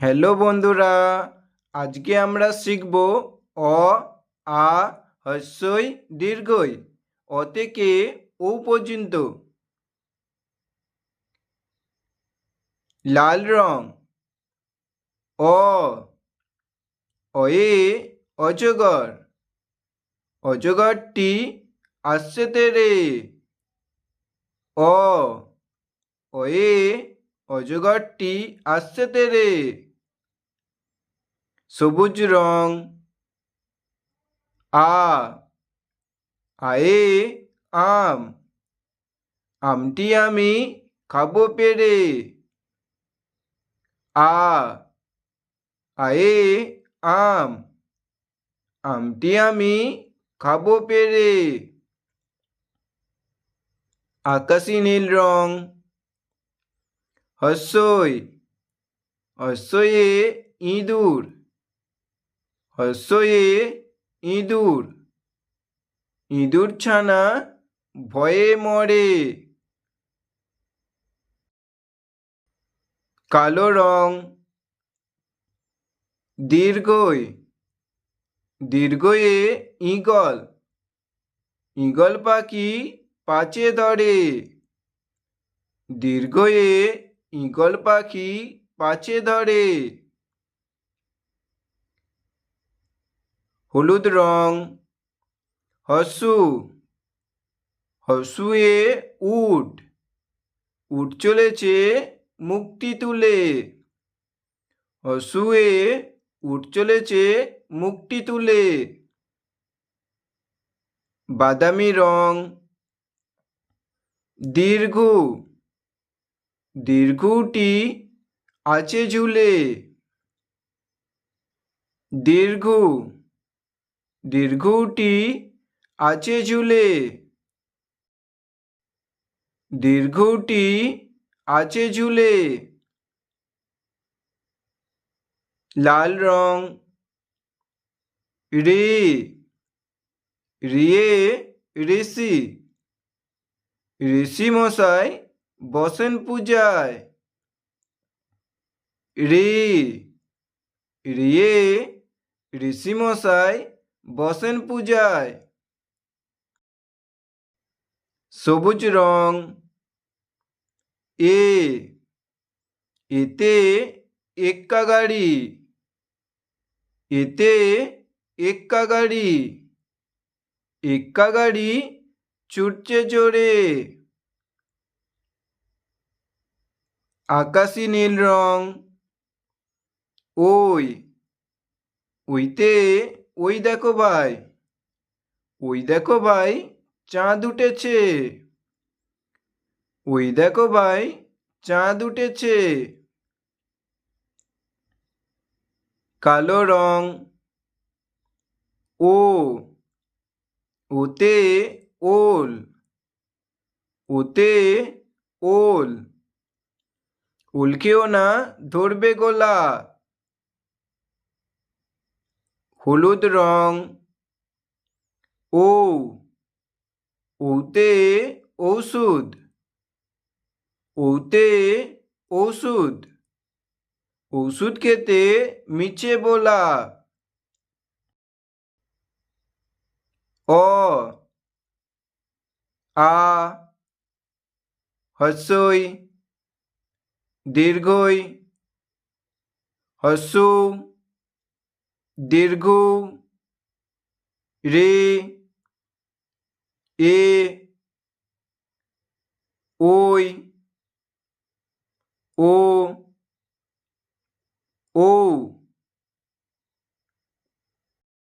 Hello বন্ধুরা, আজকে আমরা শিখব অ, আ, হস্যই, দীর্ঘই, অ থেকে ও পর্যন্ত। লাল রং, অ, অয়ে, অজগর, অজগরটি আসছে তেরে অ, অয়ে, অজগরটি আসছে তেরে সবুজ রং। আ আয়ে আম। আমটি আমি খাব পেরে আ আয়ে আম। আমটি আমি খাব পেরে আকাশি নীল রং। হস্যই হস্যয়ে ইঁদুর। হস্যয়ে ইঁদুর। ইঁদুর ছানা ভয়ে মরে। কালো রং। দীর্ঘই। দীর্ঘয়ে ঈগল। ঈগল পাখি পাচে ধরে। দীর্ঘয়ে ঈগল পাখি পাচে ধরে। হলুদ রং। হসু। হসুয়ে উট। উট চলেছে মুক্তি তুলে। হসুয়ে উট চলেছে মুক্তি তুলে। বাদামি রং। দীর্ঘ। দীর্ঘটি আছে ঝুলে। দীর্ঘ। দীর্ঘটি আছে ঝুলে। দীর্ঘটি আছে ঝুলে। লাল রং রে, রিয়ে ঋষি ঋষি মশাই বসেন পূজায়। রে, রিয়ে ঋষি মশাই বসেন পূজায়। সবুজ রং। এ, এতে এক্কা গাড়ি। এতে এক্কা গাড়ি। এক্কা গাড়ি ছুটছে জোরে। আকাশি নীল রং। ওই, ওইতে ওই দেখো ভাই, ওই দেখো ভাই, চাঁদ উঠেছে। ওই দেখো ভাই, চাঁদ উঠেছে। কালো রং। ও, ওতে ওল ওতে ওল। উল্কেও না ধরবে গোলা। হলুদ রং। ও, ওতে ঔষধ। ওতে ওষুধ ওষুধ খেতে মিছে বলা। অ, আ, হস্যই, দীর্ঘই হস্যু দীর্ঘ রে এ ওই ও ও